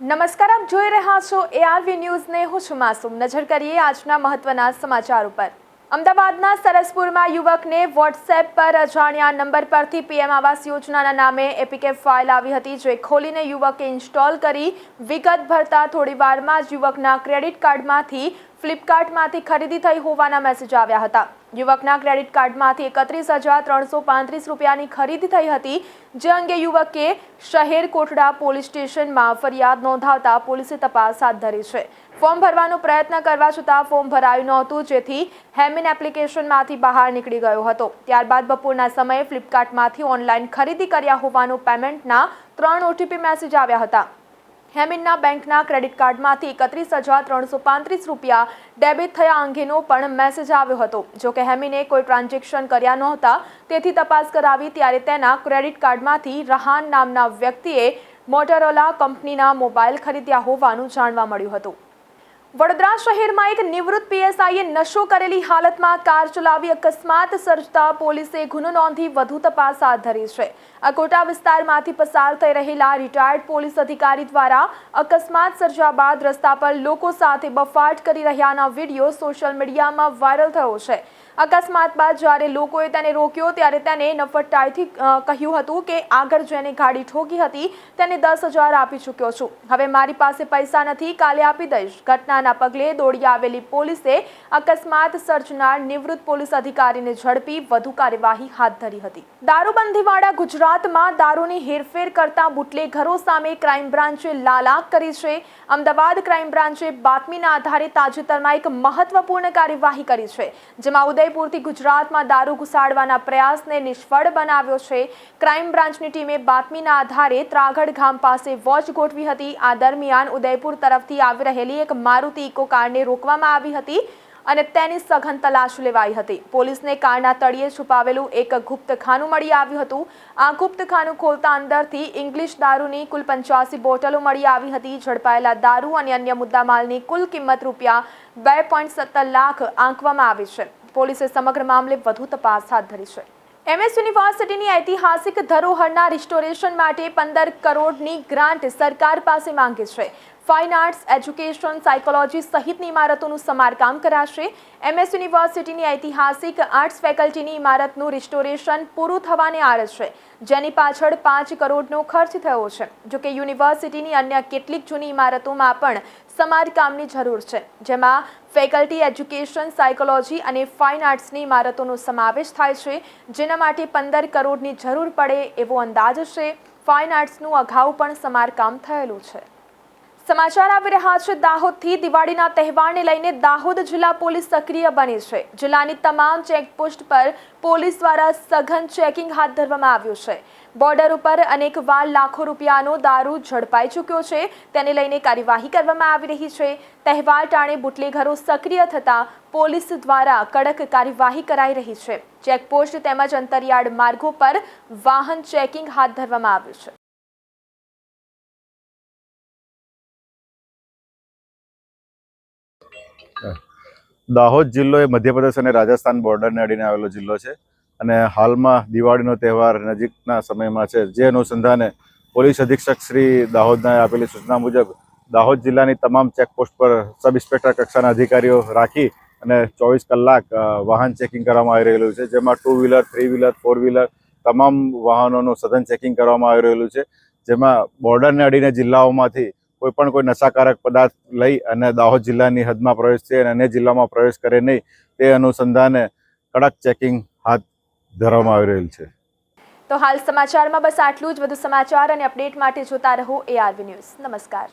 નમસ્કાર, આપ જોઈ રહ્યા છો એઆરવી ન્યૂઝને હું છું માસુમ. નજર કરીએ આજના મહત્વના સમાચાર ઉપર. અમદાવાદના સરસપુરમાં યુવકને વોટ્સએપ પર અજાણ્યા નંબર પરથી પીએમ આવાસ યોજનાના નામે એપીકે ફાઇલ આવી હતી, જે ખોલીને યુવકે ઇન્સ્ટોલ કરી વિગત ભરતા થોડી વારમાં જ યુવકના ક્રેડિટ કાર્ડમાંથી ફ્લિપકાર્ટમાંથી ખરીદી થઈ હોવાના મેસેજ આવ્યા હતા. યુવકના ક્રેડિટ કાર્ડમાંથી એકત્રીસ હજાર ત્રણસો પાંત્રીસ રૂપિયાની ખરીદી થઈ હતી, જે અંગે યુવકે શહેર કોટડા પોલીસ સ્ટેશનમાં ફરિયાદ નોંધાવતા પોલીસે તપાસ હાથ ધરી છે. ફોર્મ ભરવાનો પ્રયત્ન કરવા છતાં ફોર્મ ભરાયું નહોતું, જેથી હેમિન એપ્લિકેશનમાંથી બહાર નીકળી ગયો હતો. ત્યારબાદ બપોરના સમયે ફ્લિપકાર્ટમાંથી ઓનલાઈન ખરીદી કર્યા હોવાનું પેમેન્ટના ત્રણ ઓટીપી મેસેજ આવ્યા હતા. હેમિનના બેંકના ક્રેડિટ કાર્ડમાંથી એકત્રીસ હજાર ત્રણસો પાંત્રીસ રૂપિયા ડેબિટ થયા અંગેનો પણ મેસેજ આવ્યો હતો. જો કે હેમિને કોઈ ટ્રાન્ઝેક્શન કર્યા નહોતા, તેથી તપાસ કરાવી ત્યારે તેના ક્રેડિટ કાર્ડમાંથી રહાન નામના વ્યક્તિએ મોટરોલા કંપનીના મોબાઈલ ખરીદ્યા હોવાનું જાણવા મળ્યું હતું. વડોદરા શહેરમાં એક નિવૃત્ત પીએસઆઈએ નશો કરેલી હાલતમાં કાર ચલાવી અકસ્માત સર્જતા પોલીસે ગુનો નોંધી વધુ તપાસ હાથ ધરી છે. અકોટા વિસ્તારમાંથી પસાર થઈ રહેલા રિટાયર્ડ પોલીસ અધિકારી દ્વારા અકસ્માત સર્જ્યા બાદ રસ્તા પર લોકો સાથે બફાટ કરી રહ્યાના વીડિયો સોશિયલ મીડિયામાં વાયરલ થયો છે. અકસ્માત બાદ જ્યારે લોકોએ તેને રોક્યો ત્યારે તેને નફટાઈથી કહ્યું હતું કે આગળ જેને ગાડી ઠોકી હતી તેને દસ હજાર આપી ચૂક્યો છું. હવે મારી પાસે પૈસા નથી, કાલે આપી દઈશ. ઘટનાના પગલે દોડી આવેલી પોલીસે અકસ્માત સર્જનાર નિવૃત્ત પોલીસ અધિકારીને ઝડપી વધુ કાર્યવાહી હાથ ધરી હતી. દારૂબંધીવાળા ગુજરાતમાં દારૂની હેરફેર કરતા બુટલેઘરો સામે ક્રાઇમ બ્રાન્ચે લાલાક કરી છે. અમદાવાદ ક્રાઇમ બ્રાન્ચે બાતમીના આધારે તાજેતરમાં એક મહત્વપૂર્ણ કાર્યવાહી કરી છે, જેમાં ઉદયપુરથી ગુજરાતમાં દારૂ ઘુસાડવાના પ્રયાસને નિષ્ફળ બનાવ્યો છે. ક્રાઇમ બ્રાન્ચની ટીમે બાતમીના આધારે ત્રાગડ ગામ પાસે વોચ ગોઠવી હતી. આ દરમિયાન ઉદયપુર તરફથી આવી રહેલી એક મારુતિ ઇકો કારને રોકવામાં આવી હતી અને તેની સઘન તલાશ લેવાઈ હતી. પોલીસને કારના તળિયે છુપાવેલું એક ગુપ્તખાનું મળી આવ્યું હતું. આ ગુપ્તખાનું ખોલતા અંદરથી ઇંગ્લિશ દારૂની કુલ પંચ્યાસી બોટલો મળી આવી હતી. ઝડપાયેલા દારૂ અને અન્ય મુદ્દામાલની કુલ કિંમત રૂપિયા બે પોઈન્ટ સત્તર લાખ આંકવામાં આવી છે. પોલીસે સમગ્ર મામલે વધુ તપાસ હાથ ધરી છે. એમએસ યુનિવર્સિટીની ઐતિહાસિક ધરોહરના રિસ્ટોરેશન માટે પંદર કરોડની ગ્રાન્ટ સરકાર પાસે માંગે છે. ફાઇન આર્ટ્સ, એજ્યુકેશન, સાયકોલોજી સહિતની ઇમારતોનું સમારકામ કરાશે. એમએસ યુનિવર્સિટીની ઐતિહાસિક આર્ટ્સ ફેકલ્ટીની ઇમારતનું રિસ્ટોરેશન પૂરું થવાને આરે છે. જેની પાછળ પાંચ કરોડનો ખર્ચ થયો છે. જો કે યુનિવર્સિટીની અન્ય કેટલીક જૂની ઇમારતોમાં પણ સમારકામની જરૂર છે. જેમાં ફેકલ્ટી એજ્યુકેશન, સાયકોલોજી અને ફાઇન આર્ટ્સની ઇમારતોનો સમાવેશ થાય છે. જેના માટે પંદર કરોડની જરૂર પડે એવો અંદાજ છે. ફાઇન આર્ટ્સનું અગાઉ પણ સમારકામ થયેલું છે. સમાચાર આવી રહ્યા છે. દાહોદથી દિવાળીના તહેવારને લઈને દાહોદ જિલ્લા પોલીસ સક્રિય બની છે. જિલ્લાની તમામ ચેકપોસ્ટ પર પોલીસ દ્વારા સઘન ચેકિંગ હાથ ધરવામાં આવ્યું છે. બોર્ડર ઉપર અનેક વાર લાખો રૂપિયાનો દારૂ ઝડપાઈ ચૂક્યો છે. તેને લઈને કાર્યવાહી કરવામાં આવી રહી છે. તહેવાર ટાણે બુટલેઘરો સક્રિય થતાં પોલીસ દ્વારા કડક કાર્યવાહી કરાઈ રહી છે. ચેકપોસ્ટ તેમજ અંતરિયાળ માર્ગો પર વાહન ચેકિંગ હાથ ધરવામાં આવ્યું છે. દાહોદ જિલ્લો એ મધ્યપ્રદેશ અને રાજસ્થાન બોર્ડરને અડીને આવેલો જિલ્લો છે. અને હાલમાં દિવાળીનો તહેવાર નજીકના સમયમાં છે. જે અનુસંધાને પોલીસ અધિક્ષક શ્રી દાહોદના આપેલી સૂચના મુજબ દાહોદ જિલ્લાની તમામ ચેકપોસ્ટ પર સબ ઇન્સ્પેક્ટર કક્ષાના અધિકારીઓ રાખી અને ચોવીસ કલાક વાહન ચેકિંગ કરવામાં આવી રહેલું છે. જેમાં two wheeler three wheeler four wheeler તમામ વાહનોનું સઘન ચેકિંગ કરવામાં આવી રહેલું છે. જેમાં બોર્ડરને અડીને જિલ્લાઓમાંથી કોઈ પણ કોઈ નશાકારક પદાર્થ લઈ અને દાહોદ જિલ્લાની હદમાં પ્રવેશ છે અને અન્ય જિલ્લામાં પ્રવેશ કરે નહીં, તે અનુસંધાને કડક ચેકિંગ હાથ ધરવામાં આવી રહેલ છે. તો હાલ સમાચારમાં બસ આટલું જ. વધુ સમાચાર અને અપડેટ માટે જોતા રહો એઆરવી ન્યૂઝ નમસ્કાર.